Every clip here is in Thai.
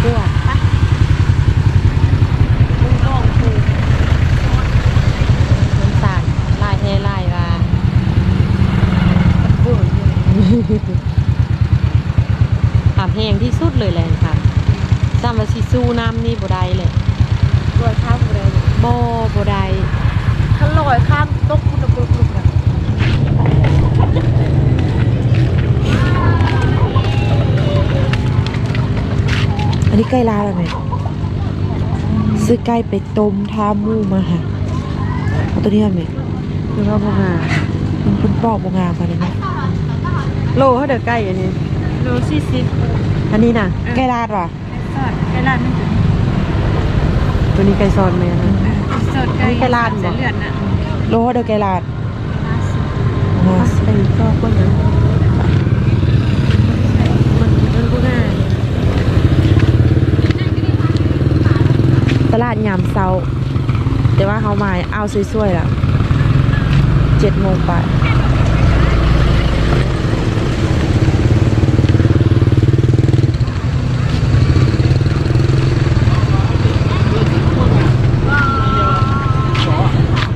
เห็นแต่ขั้ว ลุงน้องถูก น้ำตาลลายแท้ลายว่า เบื่ออยู่ ถามแห้งที่สุดเลยแหละค่ะจำว่าสิสู้น้ำนี่บ่ได้เลย รวยข้ามเลย บ่บ่ได้ ถ้าลอยข้ามตกคุณตะกุกลุกอะ อันนี้ใกล้ลาแล้วไหม ซื้อไก่ไปต้มทาหมูมาค่ะเอาตัวนี้มาไหมคือว่าบ่งามันเป็นปอกบ่งาไปเลยนะโลเขาเดือไก่อันนี้โลสี่สิบอันนี้น่ะเออไก่ลาดว่ะสดไก่ลาดไม่ถึงตัวนี้ไก่ซอนแม่นะสดไก่อันนี้ไก่ลาดเหรอเลือดน่ะโลเขาเดือไก่ลาดห้าสิบอ๋อใส่ก็ก็นะมันมันก็ง่ายต ลาดยามเซาแต่ว่าเขามาเอาสวยๆแล้วเจ็ดโมงไป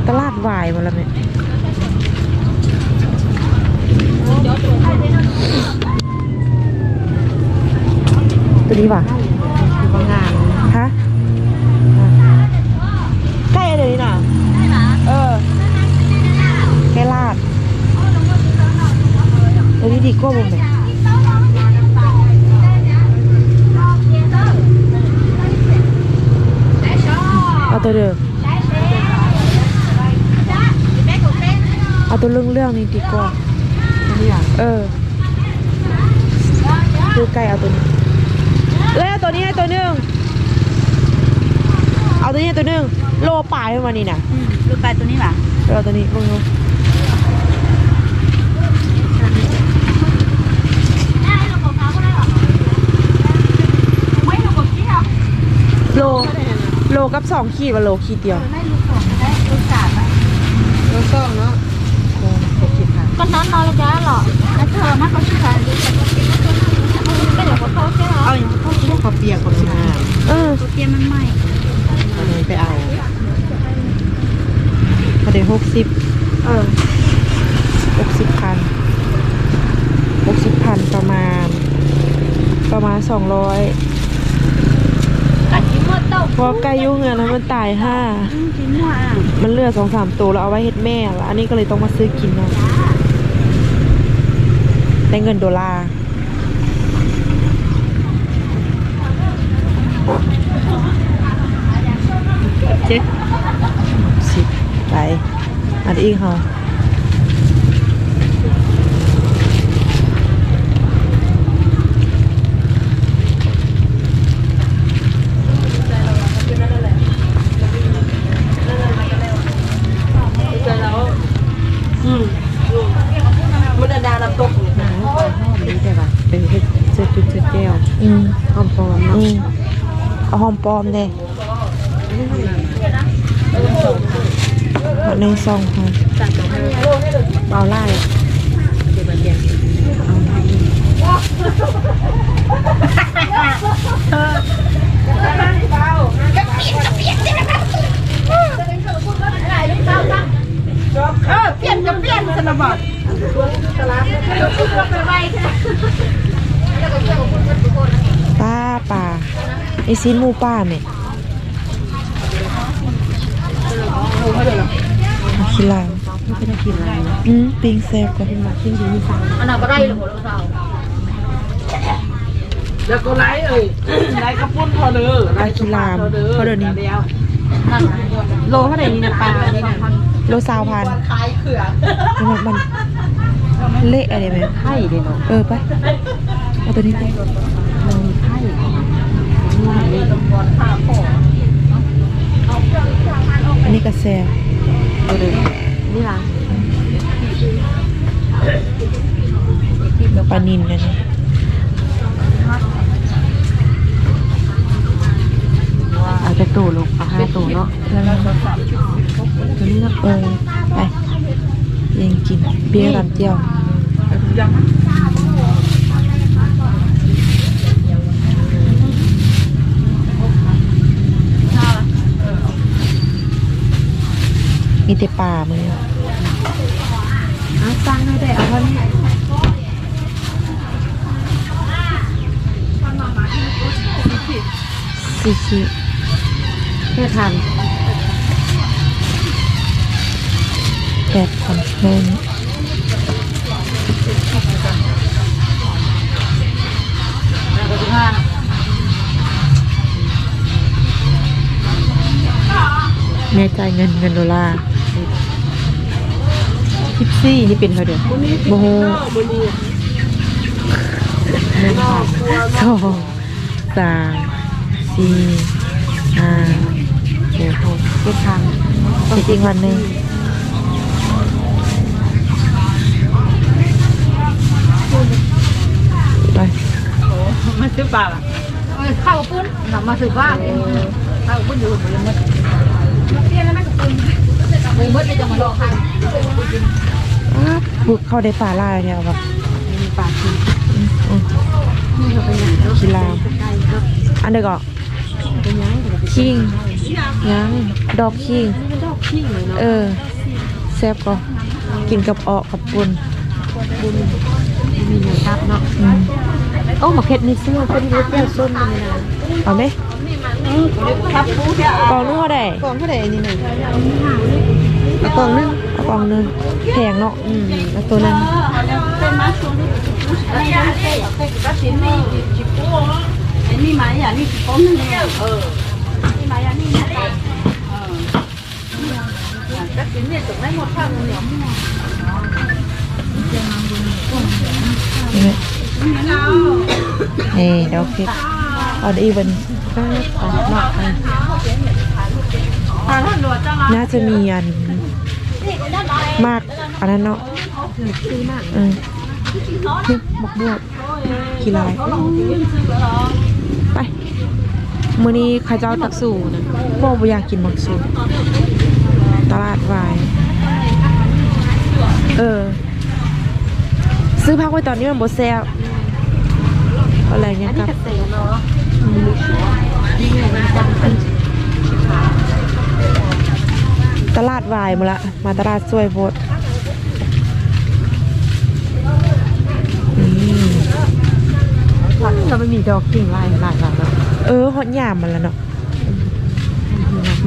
ตลาดวายหมดแล้วไหมตัวนี้ป่ะงานฮะใกล้เลยนี่น่ะ เออแกลาดตัวนี้ดีกว่าบ่แม่เอา ตัวเดิมเอาตัวเรื่องเรื่องๆนี้ดีกว่า เออดูไก่เอาตัวนี้เอ้ยเอาตัวนี้ให้ตัวหนึงเอาตัวนี้ให้ตัวหนึงโลป่ายขึ้นมานี่น่ะอืมลูกไก่ตัวนี้ป่ะเราตัวนี้มึงดูโล โลกับสองขีดว่าโลขีดเดียวไม่ลูกสองได้ลูกสามอะโลสองเนาะโลหกขีดค่ะก็นั้นนอนเลยจ้าหรอแล้วเธอมาเขาชื่ออะไรก็เดี๋ยวเขาเขาใช่หรอเอาอย่างเขาคิดว่าข้าวเปียกคนงามเออตัวเตียมันไหมอันนี้ไปเอาพอดีหกสิบเออหกสิบพันหกสิบพันประมาณ ประมาณสองร้อยกั ดจิ้มหมดเต้าเพราะไก่ยุ่งเงินแล้วมันตายห้า มันเลือดสองสามตัวแล้วเอาไว้เฮ็ดแม่แล้วอันนี้ก็เลยต้องมาซื้อกินเนาะได้เงินดอลลาร์เจ๊สิบไปอันอีกเหรอมันดาลำตกหนังนี่ใช่ปะเป็นเฮ็ดเสื้อจุดเสื้อแก้ว อืม หอมปลอมเนาะ อืม เอาหอมปลอมเลยหนึ่งสองพันเบาไล่เดี๋ยวมาเดียวเอาให้เออเปลี่ยนก็เปลี่ยนสนบัตป้าป่า ไอซีนหมูป้าเนี่ยเอาขี้ลายไม่เป็นขี้ลายอืมปิงแซ่บกันมาปิ้งดีนี่สั่งอันนั้นก็ได้เลยหัวเราเราแล้วก็ไล่เอ้ยไล่กระปุ้นพอเด้อปลาขี้ลามเพราะเดี๋ยวนี้เดียวโลเท่าไหร่นี่นะปลานี่นะโลสาวพันขายเขื่อนมันมันมันเละอะไรไหมไข่เด้เนาะเออไปเอาตัวนี้ไปไข่นี่ อันนี้กระแซตัวเดิมนี่ล่ะปลานินนะนี่เอาจะตู่ลงปลาห้าตู่เนาะตัวนี้นะเออไปยังกินเบียร์รำเจียว มีแต่ปลามือเอาสร้างให้ได้เอาเท่านี้ซีซีเพื่อทันแปดพันเพิ่มแล้วก็สิบห้าแม่จ่ายเงินเงินดอลลาร์ ซี่นี่เป็นเท่าเดิมโมโหบุรีหนึ่งพันสองสามสี่ห้าหกเพื่อทันจริงๆวันหนึ่งไปไม่ซื้อปลาล่ะข้าวปุ้นหนำมาสืบว่าข้าวปุ้นอยู่บนมืดเตี้ยแล้วแม่กับปุ้นมือมืดเลยจะมาลองใครอ้าว บุกเข้าได้ป่าล่าเนี่ยแบบมีปลาคิงอืมนี่เราเป็นกีฬาอันเดียวก็เป็นยังไงคิงยังดอกคิงเออแซ่บก็กินกับออกกับปุนมีเนื้อทับเนาะโอ้หมกเข็ดในเสื้อเป็นรถเตี้ยส้นเลยนะเอาไหมครับปูเที่ยกองนึงเท่าไหร่กองเท่าไหร่นี่หนึ่งกองนึง กล่องนึงแพงเนาะอืมแล้วตัวนั้นเป็นมาช่วงนี้แล้วยาเต้เต้ก็สินี่จิปูไอ้นี่มาอย่างนี้ป้อมนึงเออนี่มาอย่างนี้นะเออก็สิเนี่ยตรงไหนหมดข้าวเนี่ยนี่ไหมนี่ดอกเพชรเอาได้อีกวันก็ปลาหมักไปทางถนนจังน่าจะมีอัน มากอันนั้นเนาะซื้อมากเออนี่หมกบวกกี่ลายไปมื้อนี้ข้าเจ้าตักสู่นะพ่บ่อยากกินหมักสูตลาดวาย เออ ซื้อพักไว้ตอนนี้มันบ่แซ่บอะไรเงี้ยครับ เกษ ตรเนาะนี่ไงมันจะเป็นตลาดวายมาละ มาตลาดสวยโพดอืมเราไม่มีดอกกิ่งลายหลายแบบแล้วเออฮอตยามมันแล้วเนาะ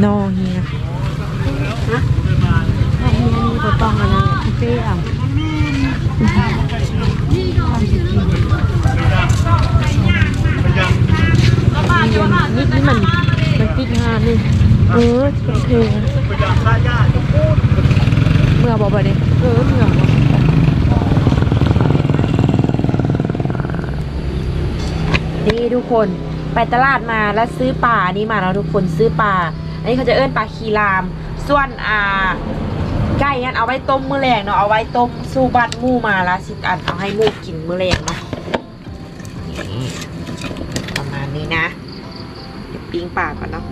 นอเฮียอันนี้อันนี้ตัวต้องอันนั้นเป้อะนี่นี่มันมันติดงานนี่เออเป็นเพลงเมื่อบอกแบบนี้เออเหนือเนาะนี่ทุกคนไปตลาดมาแล้วซื้อปลานี่มาแล้วทุกคนซื้อปลาอันนี้เขาจะเอิ้นปลาคีราม ส่วนอ่าไก่ยันเอาไว้ต้มมื้อแรงเนาะเอาไว้ต้มสู้บัดมู่มาแล้วสิอันเอาให้มู่กินมื้อแรงเนาะประมาณนี้นะเดี๋ยวปิ้งปลาก่อนเนาะ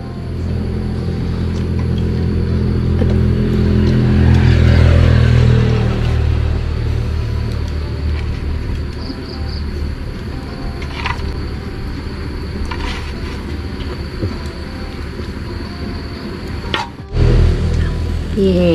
เ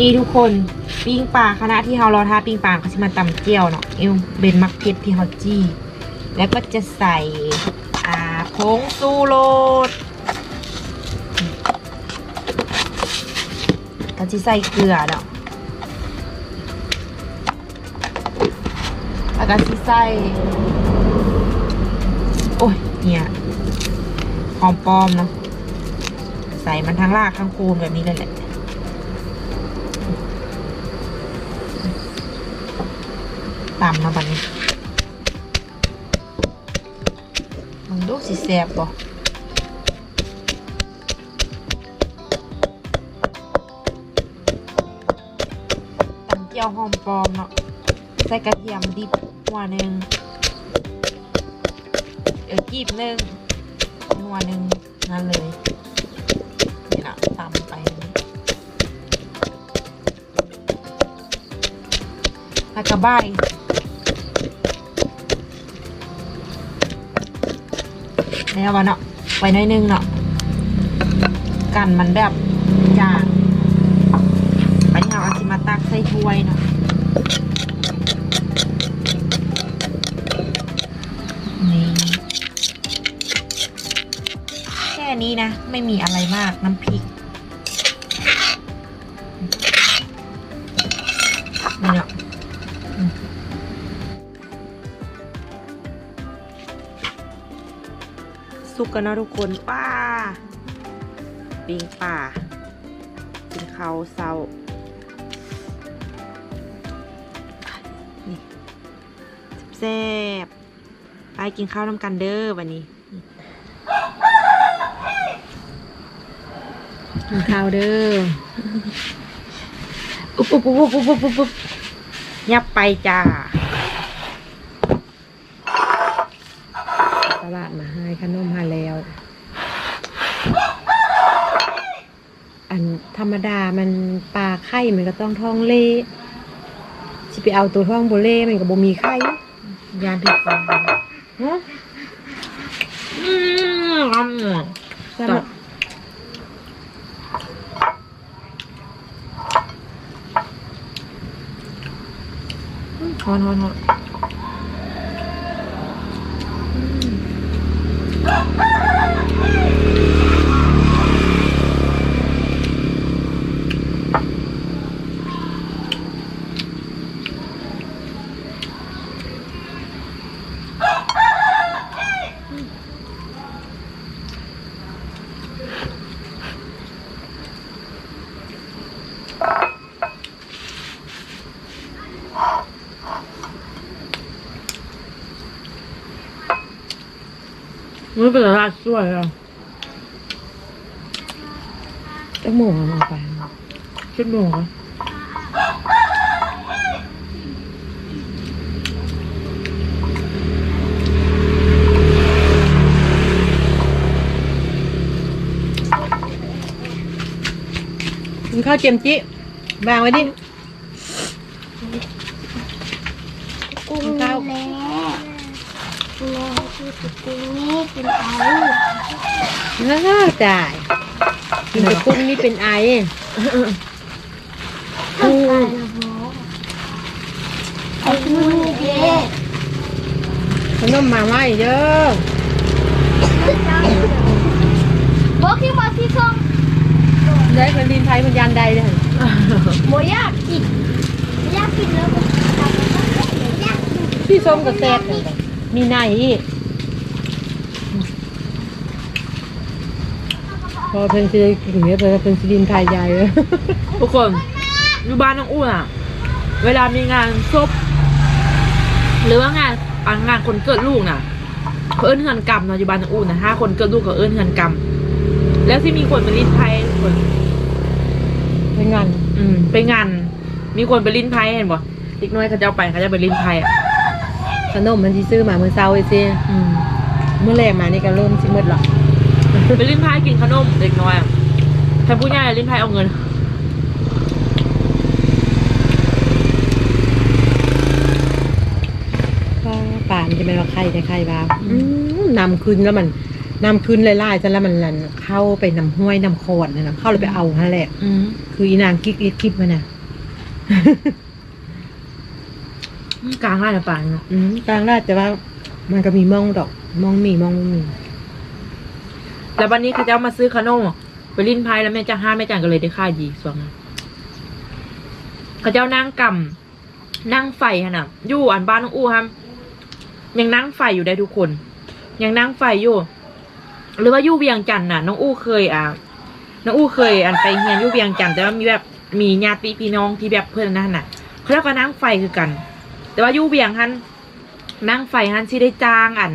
นี่ทุกคนปิ้งปลาคณะที่เรารอท่าปิ้งปลาเขาจะมาตำเจียวเนาะเอวเบนมักเพชรที่เขาจี้ แล้วก็จะใส่อ่าผงซูโรสก็จะใส่เกลือเนาะแล้วก็สิใส่ โอ้ยเนี่ยหอมปลอมเนาะใส่มันทั้งรากทั้งโคนแบบนี้เลยแหละ ตำเนาะบัดนี้มันดูสิแซ่บบ่ตำเจียวหอมปลอมเนาะใส่กระเทียมดิบหัวหนึ่งเออกีบหนึ่งหัวหนึ่งนั่นเลยนี่นะตำไปแล้วก็บ้ายแล้ววะเนาะไว้หน้อยนึงเนาะกันมันแบบ สุกกันนะทุกคนป้าปิงป่ากินข้าวเศร้านี่แซ่บไปกินข้าวน้ำกันเด้อวันนี้ กินข้าวเด้ออุ๊บอุ๊บอุ๊บอุ๊บอุ๊บอุ๊บยับไปจ้า ตลาดมาให้ขนมหาแล้ว อันธ รรมดามันปลาไข่มันก็ต้องท้องเล่สิไปเอาตัวท้องโบเล่มันก็บ่มีไข่ยานผิดฟังฮะอืมอืมสำหรับฮอนฮอนฮอน มันเป็นอะไรสวยอะจักหมูเอามาไปชุดหมูอะกินข้าวเจียมจิวางไว้ดิกุ้งข้าวแม่ แม่คือกุ้งนี่เป็นไอน่าจ่ายกินแต่กุ้งนี่เป็นไอกุ้งไอละโบไอ้กุ้งนี่เด็กขนมมาไหมเด้อโบคิดว่าที่ส้มได้คนดินไทยมันยันใดเลยโบอยากกินยากกินแล้วก็ยากกินพี่ส้มกับแซ่บเลย มีในอีกพอเป็นสิถึงเนี้ยเป็นสิดินไทยใหญ่เลย ทุกคนอยู่บ้านน้องอู้อะ เวลามีงานศพหรือว่างานอะงานคนเกิดลูกน่ะเขาเอิ้นเฮือนกรรมเนาะอยู่บ้านน้องอู้นะห้าคนเกิดลูกเขาเอิ้นเฮือนกรรมแล้วที่มีคนไปลิ้นไพ่ทุกคน เป็นงานอืมไปงาน มีคนไปลิ้นไพ่เห็นบ่เด็กน้อยเขาจะเอาไปเขาจะไปลิ้นไพ่อะ ขนมมันที่ซื้อมาเมื่อเช้าไอ้ซิอืมเมื่อแรกมานี่ก็เริ่มสิมืดหรอกไปลิ้นไพ่กินขนมเด็กน้อยอะถ้าผู้ใหญ่ลิ้นไพ่เอาเงินป้าป่านจะไม่ว่าไข่แต่ไข่บ้าอืมนำคืนแล้วมันนำคืนไล่ๆจนแล้วมันลันเข้าไปนำห้วยนำโคอนนะเข้าเลยไปเอาฮะแหละอืมคืออีนางกิ๊กเล็กคลิปมันน่ะ กลางไร่ละปางเนาะอืมกลางราดแต่ว่ามันก็มีมองดอกมองมีมองบ่มีแล้ววันนี้เขาจะเอามาซื้อขนมไปลิ้นไพ่แล้วแม่จะห้าแม่จันก็เลยได้ค่ายดีส่วนนั้นเขาเจ้านั่งกำนั่งไฟฮะน่ะอยู่อันบ้านน้องอู้ฮัมยังนั่งไฟอยู่ได้ทุกคน ยังนั่งไฟอยู่ หรือว่าอยู่เวียงจันทน์น่ะ น้องอู้เคยอะน้องอู้เคยอันไปเฮียนอยู่เวียงจันทน์แต่ว่ามีแบบมีญาติพี่น้องที่แบบเพื่อนนั่นน่ะเขาเรียกว่านั่งไฟคือกัน แต่ว่าอยู่เวียงฮันนั่งไฟฮันที่ได้จ้างอัน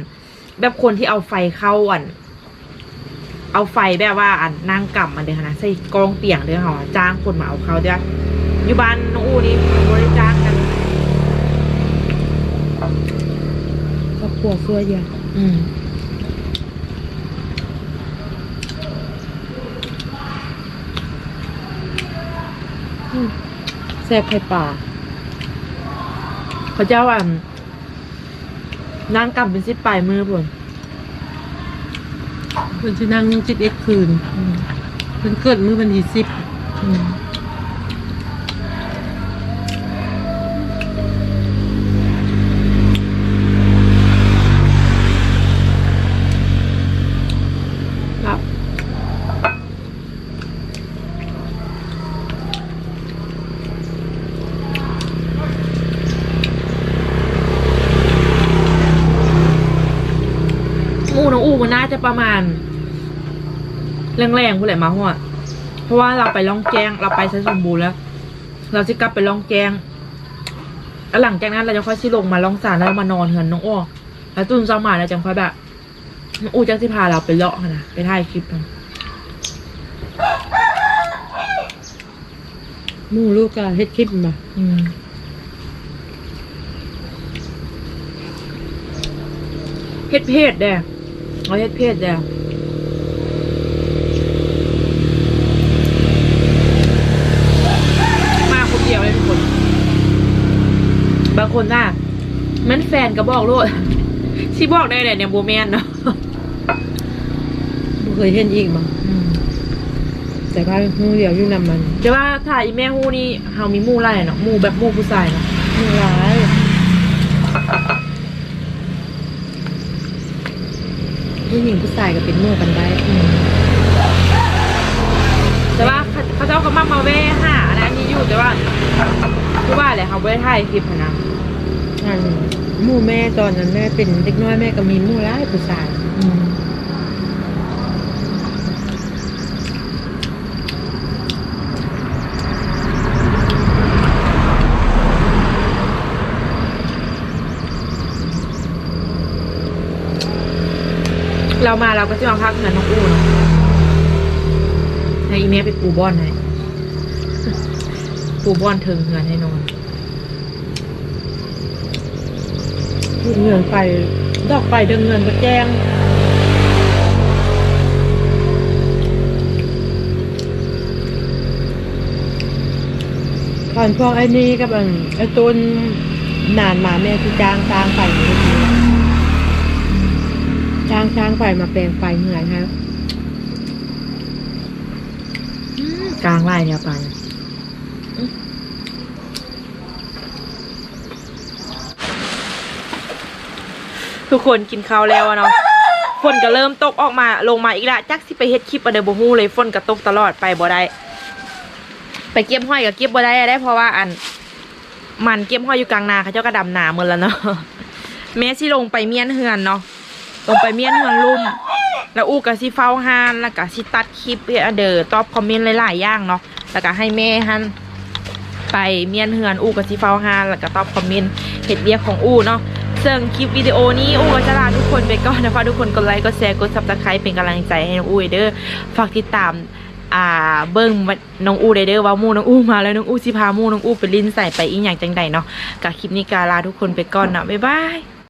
แบบคนที่เอาไฟเข้าอัน เอาไฟแบบว่าอันนั่งกลับมาเดี๋ยวนะใส่กองเตียงเดี๋ยวเหรอจ้างคนมาเอาเขาเดี๋ยวอยู่บ้านน้องอู้นี่บริจ้างกันครอบครัวซัวเยอะอืมแซ่บไข่ป่า เขาเจ้าอะนั่งกลับเป็นสิบปลายมือพุ่นเพิ่นสินั่งจิตเอ็ดคืนอืมเพิ่นเกิดมื้อวันที่สิบ อืม น้องอูมันน่าจะประมาณ แรงๆผู้นแหละมาหัวเพราะว่าเราไปล่องแจ้งเราไปใช้สมบูรณ์แล้ว เราจะกลับไปล่องแจ้งแล้วหลังจากนั้นเราจะค่อยชิลงมาล่องสารแล้วมานอนเหินน้องอ้อแล้วตื่นเช้ามาแล้วจังค่อยแบบน้องอู้จังสิพาเราไปเลาะหั่นนะไปถ่ายคลิปกันหมู่ลูกก็เฮ็ดคลิปมาอืมเฮ็ดเพศแด่ เอาเฮ็ดเพศแด่มาคนเดียวเลยทุกคน บางคนน่ะแมันแฟนก็บอกโลดสิบอกได้เลยเนี่ยโบแมนเนาะบ่เคยเห็นอีกบ่แต่ว่าหมู่เดียวอยู่นำมัน แต่ว่าถ้าอีแม่ฮู้นี่เฮามีหมู่ไล่เนาะหมู่แบบหมู่ผู้ชายเนาะหมู่หลาย ผู้หญิงผู้ชายก็เป็นหมู่กันได้แต่ว่าเขาเขาเจ้าก็มามาแว่หานะอันนี้อยู่แต่ว่าคือว่าแหละเขาไม่ได้ถ่ายคลิปหั้นนะอันหมู่แม่ตอนนั้นแม่เป็นเด็กน้อยแม่ก็มีหมู่ร้ายผู้ชาย อืม เรามาเราก็จะมาพักเงินน้องอู้เนาะให้อีเมลไปปูบอนให้ปูบอนเทิงเงินให้นอนเงินไปดอกไปเดินเงินก็แจ้งก่อนพวกไอ้นี่กับอันไอ้ต้นนานมาแม่ที่จ้างจ้างไปนี่ จ้างจ้างไปมาแปลงไฟเหนื่อยฮะกลางไร่เนี่ยไปทุกคนกินข้าวแล้วอะเนาะฝนก็เริ่มตกออกมาลงมาอีกละจักสิไปเฮ็ดคลิปอะไรบ่ฮู้เลยฝนก็ตกตลอดไปบ่ได้ไปเก็บห้อยก็เก็บบ่ได้ได้ เพราะว่าอัน มันเก็บห้อยอยู่กลางนาเขาเจ้าก็ดำนาหมดแล้วเนาะแม่สิลงไปเมียนเฮือนเนาะ ลงไปเมียนเฮือนลุ่ม แล้วอู้ก็สิเฝ้าฮานแล้วก็สิตัดคลิปเอเด้อตอบคอมเมนต์หลายๆอย่างเนาะแล้วก็ให้แม่หันไปเมียนเฮือนอู้ก็สิเฝ้าฮานแล้วก็ตอบคอมเมนต์เฮ็ดเวียกของอูเนาะซึ่งคลิปวิดีโอนี้อูก็จะลาทุกคนไปก่อนนะคะทุกคนกดไลค์กดแชร์กดซับสไครป์เป็นกำลังใจให้น้องอูเด้อฝากติดตามอ่าเบิ้งน้องอู้เด้อว่ามู่น้องอูมาแล้วน้องอู้สิพามู่น้องอู้ไปลิ้นใส่ไปอีกอย่างจังใดเนาะกับคลิปนี้กาลาทุกคนไปก่อนเนาะบ๊ายบาย